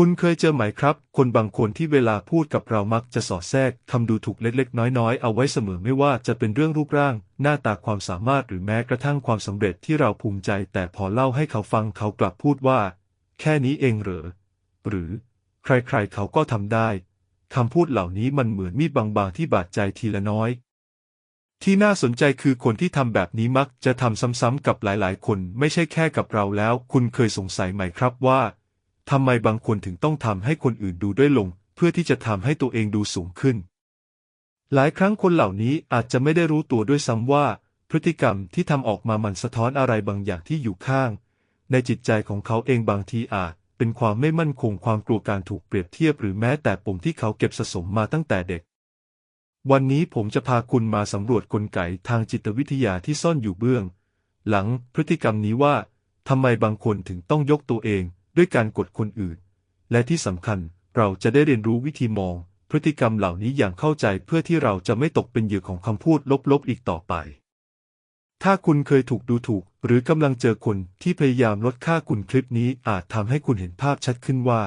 คุณเคยเจอไหมครับ คนบางคนที่เวลาพูดกับเรามักจะสอดแทรกคำดูถูกเล็กๆ น้อยๆ เอาไว้เสมอไม่ว่าจะเป็นเรื่องรูปร่าง หน้าตาความสามารถหรือแม้กระทั่งความสำเร็จที่เราภูมิใจ แต่พอเล่าให้เขาฟังเขากลับพูดว่า แค่นี้เองเหรอ หรือ ใครๆเขาก็ทำได้คำพูดเหล่านี้มันเหมือนมีดบางๆที่บาดใจทีละน้อย ที่น่าสนใจคือคนที่ทำแบบนี้มักจะทำซ้ำๆกับหลายๆ คนไม่ใช่แค่กับเราแล้ว คุณเคยสงสัยไหมครับว่า ทำไมบางคนถึงต้องทำให้คนอื่นดูด้อยลง เพื่อที่จะทำให้ตัวเองดูสูงขึ้น หลายครั้งคนเหล่านี้อาจจะไม่ได้รู้ตัวด้วยซ้ำว่า พฤติกรรมที่ทำออกมามันสะท้อนอะไรบางอย่างที่อยู่ข้าง ในจิตใจของเขาเองบางทีอาจ เป็นความไม่มั่นคงความกลัวการถูกเปรียบเทียบหรือแม้แต่ปมที่เขาเก็บสะสมมาตั้งแต่เด็ก วันนี้ผมจะพาคุณมาสำรวจกลไกทางจิตวิทยาที่ซ่อนอยู่เบื้อง หลังพฤติกรรมนี้ว่าทำไมบางคนถึงต้องยกตัวเอง ด้วยการกดคนอื่น และที่สำคัญเราจะได้เรียนรู้วิธีมอง พฤติกรรมเหล่านี้อย่างเข้าใจเพื่อที่เราจะไม่ตกเป็นเหยื่อของคำพูดลบๆอีกต่อไป ถ้าคุณเคยถูกดูถูก หรือกำลังเจอคนที่พยายามลดค่าคุณคลิปนี้อาจทำให้คุณเห็นภาพชัดขึ้นว่า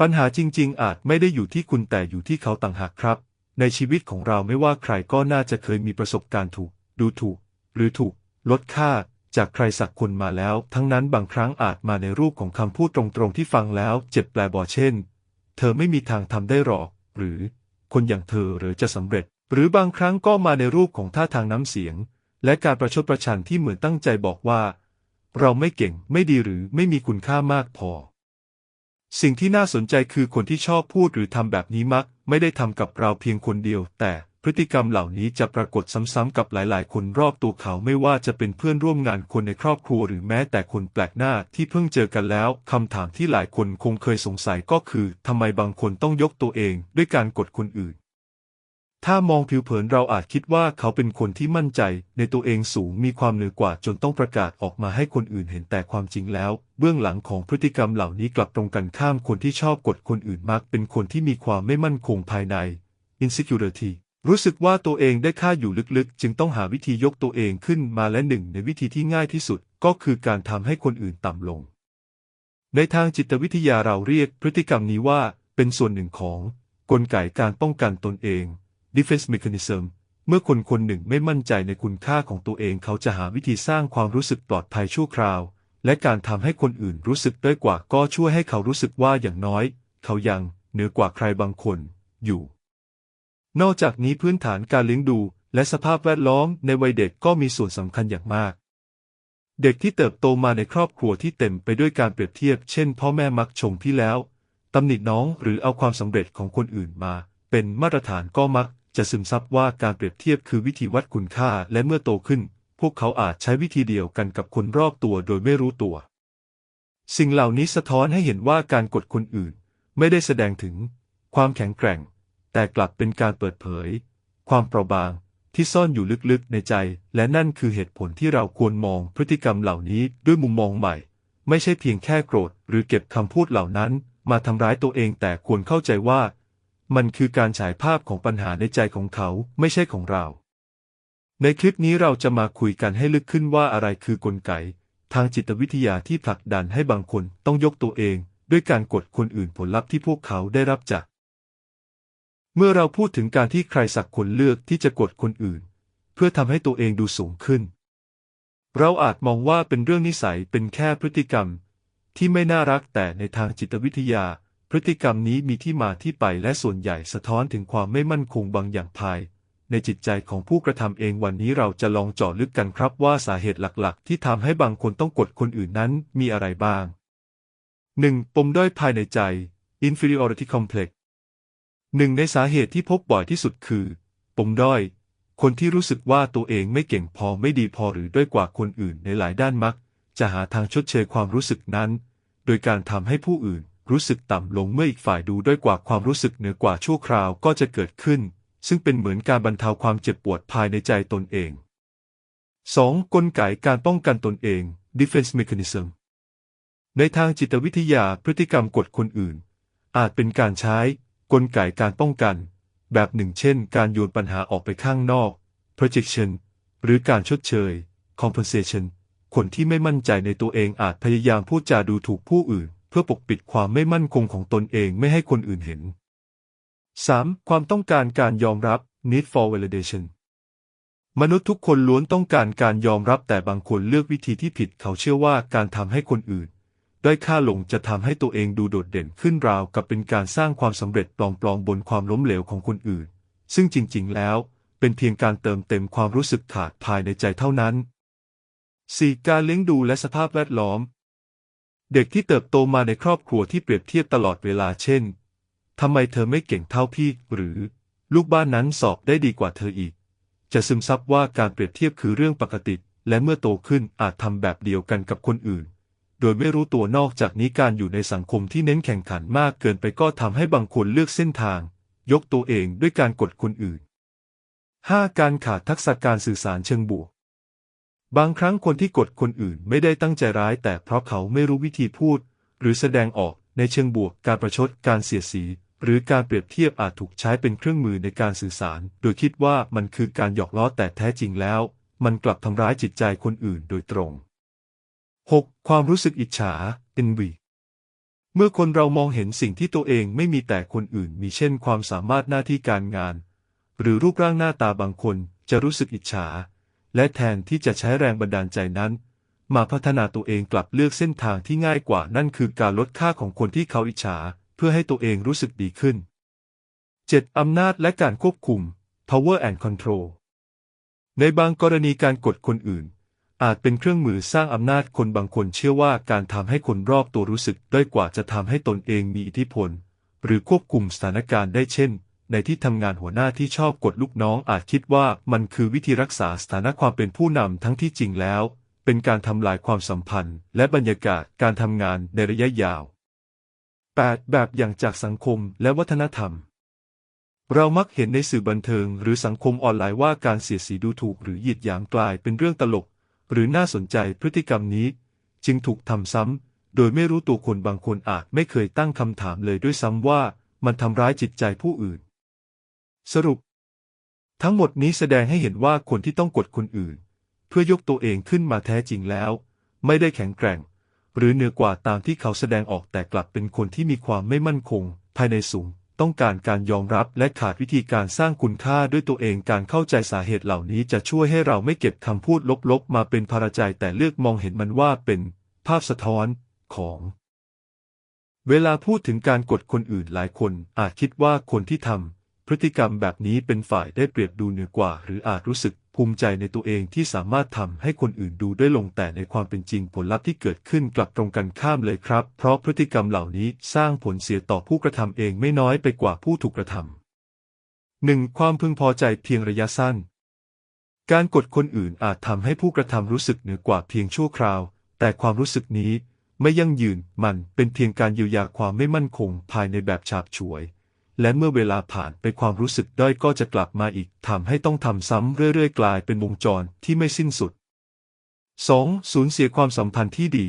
ปัญหาจริง ๆ อาจไม่ได้อยู่ที่คุณแต่อยู่ที่เขาต่างหากครับ ในชีวิตของเราไม่ว่าใครก็น่าจะเคยมีประสบการณ์ถูก ดูถูก หรือถูก ลดค่า จากใครสักคนมาแล้ว ทั้งนั้นบางครั้งอาจมาในรูปของคำพูดตรงๆที่ฟังแล้วเจ็บแปลบอเช่น เธอไม่มีทางทำได้หรอก หรือคนอย่างเธอหรือจะสำเร็จ หรือบางครั้งก็มาในรูปของท่าทางน้ำเสียง และการประชดประชันที่เหมือนตั้งใจบอกว่า เราไม่เก่งไม่ดีหรือไม่มีคุณค่ามากพอ สิ่งที่น่าสนใจคือคนที่ชอบพูดหรือทำแบบนี้มัก ไม่ได้ทำกับเราเพียงคนเดียวแต่ พฤติกรรมเหล่านี้จะปรากฏซ้ำๆกับหลายๆ คนรอบตัวเขาไม่ว่าจะเป็นเพื่อนร่วมงานคนในครอบครัวหรือแม้แต่คนแปลกหน้าที่เพิ่งเจอกันแล้วคำถามที่หลายคนคงเคยสงสัยก็คือทำไมบางคนต้องยกตัวเองด้วยการกดคนอื่น ถ้ามองผิวเผินเราอาจคิดว่าเขาเป็นคนที่มั่นใจในตัวเองสูงมีความเหนือกว่าจนต้องประกาศออกมาให้คนอื่นเห็นแต่ความจริงแล้ว เบื้องหลังของพฤติกรรมเหล่านี้กลับตรงกันข้ามคนที่ชอบกดคนอื่นมักเป็นคนที่มีความไม่มั่นคงภายใน insecurity รู้สึกว่าตัวเองได้ค่าอยู่ลึกๆ จึงต้องหาวิธียกตัวเองขึ้นมาและหนึ่งในวิธีที่ง่ายที่สุดก็คือการทำให้คนอื่นต่ำลง ในทางจิตวิทยาเราเรียกพฤติกรรมนี้ว่าเป็นส่วนหนึ่งของกลไกการป้องกันตนเอง defense mechanism เมื่อคนคนหนึ่งไม่มั่นใจในคุณค่าของตัวเองเขาจะหาวิธีสร้างความรู้สึกปลอดภัยชั่วคราว และการทำให้คนอื่นรู้สึกด้อยกว่าก็ช่วยให้เขารู้สึกว่าอย่างน้อย เขายังเหนือกว่าใครบางคนอยู่ นอกจากนี้พื้นฐานการเลี้ยงดู และสภาพแวดล้อมในวัยเด็กก็มีส่วนสำคัญอย่างมาก เด็กที่เติบโตมาในครอบครัวที่เต็มไปด้วยการเปรียบเทียบ เช่น พ่อแม่มักชมพี่แล้วตำหนิน้องหรือเอาความสำเร็จของคนอื่นมา เป็นมาตรฐานก็มักจะซึมซับว่าการเปรียบเทียบคือวิธีวัดคุณค่าและเมื่อโตขึ้น พวกเขาอาจใช้วิธีเดียวกันกับคนรอบตัวโดยไม่รู้ตัว สิ่งเหล่านี้สะท้อนให้เห็นว่าการกดคนอื่น ไม่ได้แสดงถึง ความแข็งแกร่ง แต่กลับเป็นการเปิดเผย ความเปราะบางที่ซ่อนอยู่ลึกๆในใจ และนั่นคือเหตุผลที่เราควรมองพฤติกรรมเหล่านี้ด้วยมุมมองใหม่ ไม่ใช่เพียงแค่โกรธ หรือเก็บคำพูดเหล่านั้น มาทำร้ายตัวเองแต่ควรเข้าใจว่า มันคือการฉายภาพของปัญหาในใจของเขาไม่ใช่ของเรา ในคลิปนี้เราจะมาคุยกันให้ลึกขึ้นว่าอะไรคือกลไก ทางจิตวิทยาที่ผลักดันให้บางคนต้องยกตัวเอง ด้วยการกดคนอื่นผลลัพธ์ที่พวกเขาได้รับจาก เมื่อเราพูดถึงการที่ใครสักคนเลือกที่จะกดคนอื่น เพื่อทำให้ตัวเองดูสูงขึ้น เราอาจมองว่าเป็นเรื่องนิสัยเป็นแค่พฤติกรรม ที่ไม่น่ารักแต่ในทางจิตวิทยา พฤติกรรมนี้มีที่มาที่ไปและส่วนใหญ่สะท้อนถึงความไม่มั่นคงบางอย่างภาย ในจิตใจของผู้กระทำเองวันนี้เราจะลองเจาะลึกกันครับว่าสาเหตุหลักๆ ที่ทำให้บางคนต้องกดคนอื่นนั้นมีอะไรบ้าง 1. ปมด้อยภายในใจ inferiority complex หนึ่งในสาเหตุที่พบบ่อยที่สุดคือ ปมด้อย คนที่รู้สึกว่าตัวเองไม่เก่งพอไม่ดีพอหรือด้อยกว่าคนอื่นในหลายด้านมัก จะหาทางชดเชยความรู้สึกนั้น โดยการทำให้ผู้อื่นรู้สึกต่ำลงเมื่ออีกฝ่ายดูด้อยกว่าความรู้สึกเหนือกว่าชั่วคราวก็จะเกิดขึ้น ซึ่งเป็นเหมือนการบรรเทาความเจ็บปวดภายในใจตนเอง 2. กลไกการป้องกันตนเอง defense mechanism ในทางจิตวิทยาพฤติกรรมกดคนอื่น อาจเป็นการใช้ กลไกการป้องกัน แบบหนึ่งเช่น การโยนปัญหาออกไปข้างนอก projection หรือการชดเชย compensation คนที่ไม่มั่นใจในตัวเองอาจพยายามพูดจาดูถูกผู้อื่น เพื่อปกปิดความไม่มั่นคงของตนเองไม่ให้คนอื่นเห็น 3. ความต้องการการยอมรับ need for validation มนุษย์ทุกคนล้วนต้องการการยอมรับแต่บางคนเลือกวิธีที่ผิดเขาเชื่อว่าการทำให้คนอื่น ด้อยค่าลงจะทำให้ตัวเองดูโดดเด่นขึ้นราวกับเป็นการสร้างความสำเร็จปลอมๆบนความล้มเหลวของคนอื่น ซึ่งจริงๆ แล้ว เป็นเพียงการเติมเต็มความรู้สึกขาดภายในใจเท่านั้น 4. การเลี้ยงดูและสภาพแวดล้อม เด็กที่เติบโตมาในครอบครัวที่เปรียบเทียบตลอดเวลาเช่นทำไมเธอไม่เก่งเท่าพี่ หรือ ลูกบ้านนั้นสอบได้ดีกว่าเธออีก จะซึมซับว่าการเปรียบเทียบคือเรื่องปกติ และเมื่อโตขึ้นอาจทำแบบเดียวกันกับคนอื่น โดยไม่รู้ตัวนอกจากนี้การอยู่ในสังคมที่เน้นแข่งขันมากเกินไปก็ทำให้บางคนเลือกเส้นทาง ยกตัวเองด้วยการกดคนอื่น 5. การขาดทักษะการสื่อสารเชิงบวก บางครั้งคนที่กดคนอื่นไม่ได้ตั้งใจร้ายแต่เพราะเขาไม่รู้วิธีพูด หรือแสดงออกในเชิงบวก การประชด การเสียดสี หรือการเปรียบเทียบอาจถูกใช้เป็นเครื่องมือในการสื่อสาร โดยคิดว่ามันคือการหยอกล้อแต่แท้จริงแล้ว มันกลับทำร้ายจิตใจคนอื่นโดยตรง 6. ความรู้สึกอิจฉา envy เมื่อคนเรามองเห็นสิ่งที่ตัวเองไม่มีแต่คนอื่นมีเช่น ความสามารถหน้าที่การงาน หรือรูปร่างหน้าตาบางคนจะรู้สึกอิจฉา และแทนที่จะใช้แรงบันดาลใจนั้น มาพัฒนาตัวเองกลับเลือกเส้นทางที่ง่ายกว่านั่นคือการลดค่าของคนที่เขาอิจฉา เพื่อให้ตัวเองรู้สึกดีขึ้น 7. อำนาจและการควบคุม power and control ในบางกรณีการกดคนอื่น อาจเป็นเครื่องมือสร้างอำนาจคนบางคนเชื่อว่าการทำให้คนรอบตัวรู้สึกด้อยกว่าจะทำให้ตนเองมีอิทธิพล หรือควบคุมสถานการณ์ได้เช่น ในที่ทำงานหัวหน้าที่ชอบกดลูกน้องอาจคิดว่ามันคือวิธีรักษาสถานะความเป็นผู้นำทั้งที่จริงแล้ว เป็นการทำลายความสัมพันธ์ และบรรยากาศการทำงานในระยะยาว 8. แบบอย่างจากสังคมและวัฒนธรรม เรามักเห็นในสื่อบันเทิงหรือสังคมออนไลน์ว่าการเสียดสีดูถูกหรือหยิดหยามกลายเป็นเรื่องตลก หรือน่าสนใจพฤติกรรมนี้ จึงถูกทำซ้ำ โดยไม่รู้ตัวคนบางคนอาจไม่เคยตั้งคำถามเลยด้วยซ้ำว่ามันทำร้ายจิตใจผู้อื่น สรุป ทั้งหมดนี้แสดงให้เห็นว่าคนที่ต้องกดคนอื่น เพื่อยกตัวเองขึ้นมาแท้จริงแล้ว ไม่ได้แข็งแกร่ง หรือเหนือกว่าตามที่เขาแสดงออกแต่กลับเป็นคนที่มีความไม่มั่นคง ภายในสูง ต้องการการยอมรับและขาดวิธีการสร้างคุณค่าด้วยตัวเองการเข้าใจสาเหตุเหล่านี้จะช่วยให้เราไม่เก็บคำพูดลบๆ มาเป็นภาระใจแต่เลือกมองเห็นมันว่าเป็นภาพสะท้อนของ เวลาพูดถึงการกดคนอื่นหลายคน อาจคิดว่าคนที่ทำพฤติกรรมแบบนี้เป็นฝ่ายได้เปรียบดูเหนือกว่า หรืออาจรู้สึก ภูมิใจในตัวเองที่สามารถทำให้คนอื่นดูได้ลงแต่ในความเป็นจริงผลลัพธ์ที่เกิดขึ้นกลับตรงกันข้ามเลยครับ เพราะพฤติกรรมเหล่านี้สร้างผลเสียต่อผู้กระทำเองไม่น้อยไปกว่าผู้ถูกกระทำหนึ่งความพึงพอใจเพียงระยะสั้น การกดคนอื่นอาจทำให้ผู้กระทำรู้สึกเหนือกว่าเพียงชั่วคราว แต่ความรู้สึกนี้ไม่ยั่งยืนมันเป็นเพียงการเยียวยาความไม่มั่นคงภายในแบบฉาบฉวย และเมื่อเวลาผ่านไปความรู้สึกด้อยก็จะกลับมาอีกทำให้ต้องทำซ้ำเรื่อยๆ กลายเป็นวงจรที่ไม่สิ้นสุด 2. สูญเสียความสัมพันธ์ที่ดี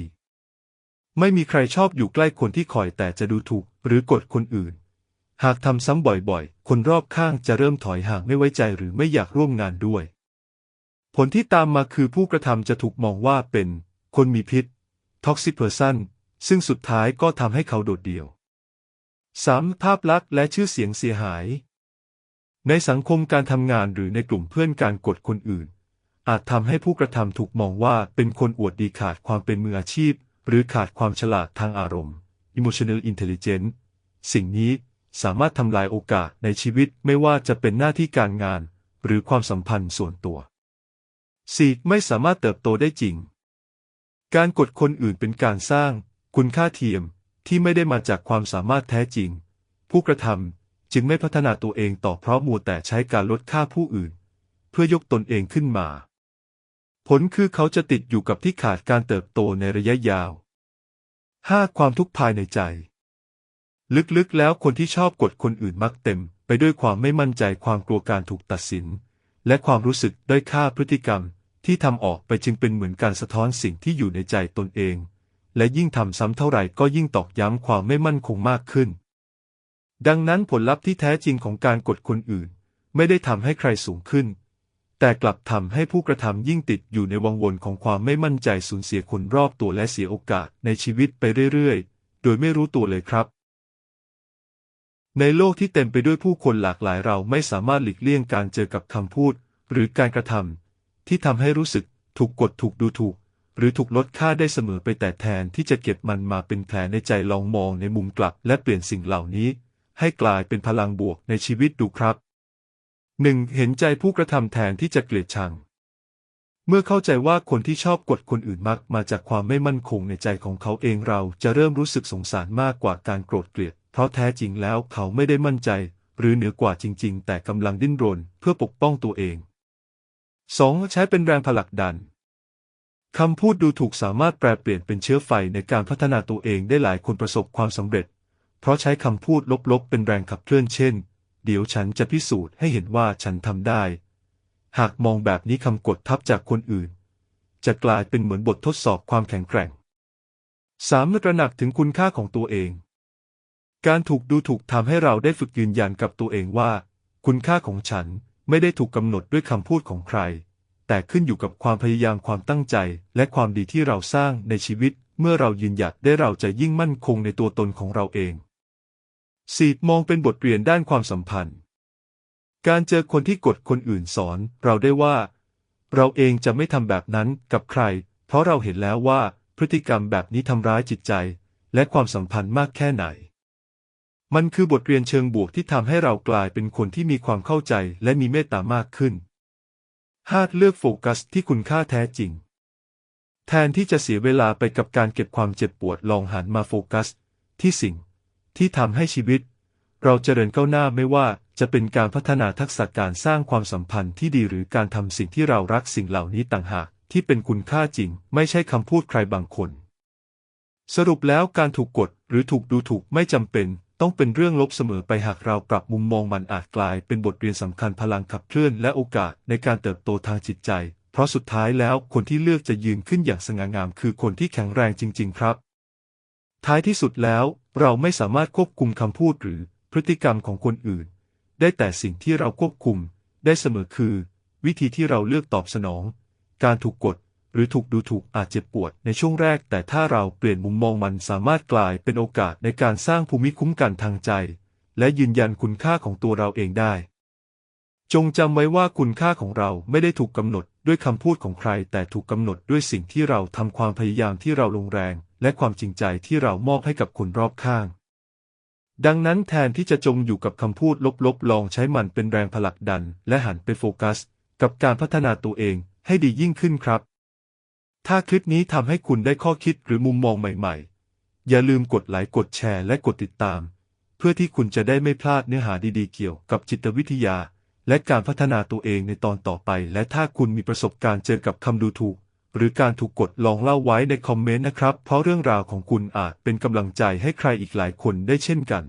ไม่มีใครชอบอยู่ใกล้คนที่คอยแต่จะดูถูกหรือกดคนอื่น หากทำซ้ำบ่อยๆ คนรอบข้างจะเริ่มถอยห่างไม่ไว้ใจหรือไม่อยากร่วมงานด้วย ผลที่ตามมาคือผู้กระทำจะถูกมองว่าเป็น คนมีพิษ toxic person ซึ่งสุดท้ายก็ทำให้เขาโดดเดี่ยว 3. ภาพลักษณ์และชื่อเสียงเสียหาย ในสังคมการทำงานหรือในกลุ่มเพื่อนการกดคนอื่น อาจทำให้ผู้กระทำถูกมองว่าเป็นคนอวดดีขาดความเป็นมืออาชีพ หรือขาดความฉลาดทางอารมณ์ emotional intelligence สิ่งนี้สามารถทำลายโอกาสในชีวิตไม่ว่าจะเป็นหน้าที่การงาน หรือความสัมพันธ์ส่วนตัว 4. ไม่สามารถเติบโตได้จริง การกดคนอื่นเป็นการสร้าง คุณค่าเทียม ที่ไม่ได้มาจากความสามารถแท้จริง ผู้กระทำจึงไม่พัฒนาตัวเองต่อเพราะมัวแต่ใช้การลดค่าผู้อื่น เพื่อยกตนเองขึ้นมา ผลคือเขาจะติดอยู่กับที่ขาดการเติบโตในระยะยาว 5. ความทุกข์ภายในใจ ลึกๆแล้วคนที่ชอบกดคนอื่นมักเต็ม ไปด้วยความไม่มั่นใจความกลัวการถูกตัดสิน และความรู้สึกด้อยค่าพฤติกรรมที่ทำออกไปจึงเป็นเหมือนการสะท้อนสิ่งที่อยู่ในใจตนเอง และยิ่งทำซ้ำเท่าไหร่ก็ยิ่งตอกย้ำความไม่มั่นคงมากขึ้น ดังนั้นผลลัพธ์ที่แท้จริงของการกดคนอื่น ไม่ได้ทำให้ใครสูงขึ้น แต่กลับทำให้ผู้กระทำยิ่งติดอยู่ในวังวนของความไม่มั่นใจสูญเสียคนรอบตัวและเสียโอกาสในชีวิตไปเรื่อยๆ โดยไม่รู้ตัวเลยครับในโลกที่เต็มไปด้วยผู้คนหลากหลายเราไม่สามารถหลีกเลี่ยงการเจอกับคำพูด หรือการกระทำที่ทำให้รู้สึกถูกกดถูกดูถูก หรือถูกลดค่าได้เสมอไปแต่แทนที่จะเก็บมันมาเป็นแผลในใจลองมองในมุมกลับและเปลี่ยนสิ่งเหล่านี้ ให้กลายเป็นพลังบวกในชีวิตดูครับ 1. เห็นใจผู้กระทำแทนที่จะเกลียดชัง เมื่อเข้าใจว่าคนที่ชอบกดคนอื่นมักมาจากความไม่มั่นคงในใจของเขาเองเราจะเริ่มรู้สึกสงสารมากกว่าการโกรธเกลียด เพราะแท้จริงแล้วเขาไม่ได้มั่นใจ หรือเหนือกว่าจริง ๆ แต่กำลังดิ้นรนเพื่อปกป้องตัวเอง 2. ใช้เป็นแรงผลักดัน คำพูดดูถูกสามารถแปลเปลี่ยนเป็นเชื้อไฟในการพัฒนาตัวเองได้หลายคนประสบความสำเร็จ เพราะใช้คำพูดลบๆ เป็นแรงขับเคลื่อนเช่น เดี๋ยวฉันจะพิสูจน์ให้เห็นว่าฉันทำได้ หากมองแบบนี้คำกดทับจากคนอื่น จะกลายเป็นเหมือนบททดสอบความแข็งแกร่ง 3. ตระหนักถึงคุณค่าของตัวเอง การถูกดูถูกทำให้เราได้ฝึกยืนยันกับตัวเองว่า คุณค่าของฉันไม่ได้ถูกกำหนดด้วยคำพูดของใคร แต่ขึ้นอยู่กับความพยายามความตั้งใจ และความดีที่เราสร้างในชีวิต เมื่อเรายืนหยัดได้เราจะยิ่งมั่นคงในตัวตนของเราเอง 4. มองเป็นบทเรียนด้านความสัมพันธ์ การเจอคนที่กดคนอื่นสอน เราได้ว่า เราเองจะไม่ทำแบบนั้นกับใคร เพราะเราเห็นแล้วว่าพฤติกรรมแบบนี้ทำร้ายจิตใจ และความสัมพันธ์มากแค่ไหน มันคือบทเรียนเชิงบวกที่ทำให้เรากลายเป็นคนที่มีความเข้าใจและมีเมตตามากขึ้น 5. เลือกโฟกัสที่คุณค่าแท้จริง แทนที่จะเสียเวลาไปกับการเก็บความเจ็บปวดลองหันมาโฟกัส ที่สิ่ง ที่ทำให้ชีวิต เราเจริญก้าวหน้าไม่ว่าจะเป็นการพัฒนาทักษะการสร้างความสัมพันธ์ที่ดีหรือการทำสิ่งที่เรารักสิ่งเหล่านี้ต่างหาก ที่เป็นคุณค่าจริง ไม่ใช่คำพูดใครบางคน สรุปแล้วการถูกกดหรือถูกดูถูกไม่จำเป็น ต้องเป็นเรื่องลบเสมอไปหากเราปรับมุมมองมันอาจกลายเป็นบทเรียนสำคัญพลังขับเคลื่อนและโอกาสในการเติบโตทางจิตใจ เพราะสุดท้ายแล้วคนที่เลือกจะยืนขึ้นอย่างสง่างามคือคนที่แข็งแรงจริง ๆ ครับ ท้ายที่สุดแล้ว เราไม่สามารถควบคุมคำพูดหรือพฤติกรรมของคนอื่น ได้แต่สิ่งที่เราควบคุม ได้เสมอคือ วิธีที่เราเลือกตอบสนอง การถูกกด หรือถูกดูถูกอาจเจ็บปวดในช่วงแรก แต่ถ้าเราเปลี่ยนมุมมองมันสามารถกลายเป็นโอกาสในการสร้างภูมิคุ้มกันทางใจ และยืนยันคุณค่าของตัวเราเองได้ จงจำไว้ว่าคุณค่าของเราไม่ได้ถูกกำหนดด้วยคำพูดของใคร แต่ถูกกำหนดด้วยสิ่งที่เราทำความพยายามที่เราลงแรง และความจริงใจที่เรามอบให้กับคนรอบข้างดังนั้นแทนที่จะจมอยู่กับคำพูดลบๆ ลองใช้มันเป็นแรงผลักดัน และหันไปโฟกัส กับการพัฒนาตัวเองให้ดียิ่งขึ้นครับ ถ้าคลิปนี้ทำให้คุณได้ข้อคิดหรือมุมมองใหม่ๆ อย่าลืมกดไลค์กดแชร์และกดติดตาม เพื่อที่คุณจะได้ไม่พลาดเนื้อหาดีๆเกี่ยวกับจิตวิทยา และการพัฒนาตัวเองในตอนต่อไป และถ้าคุณมีประสบการณ์เจอกับคำดูถูก หรือการถูกกดลองเล่าไว้ในคอมเมนต์นะครับ เพราะเรื่องราวของคุณอาจเป็นกำลังใจให้ใครอีกหลายคนได้เช่นกัน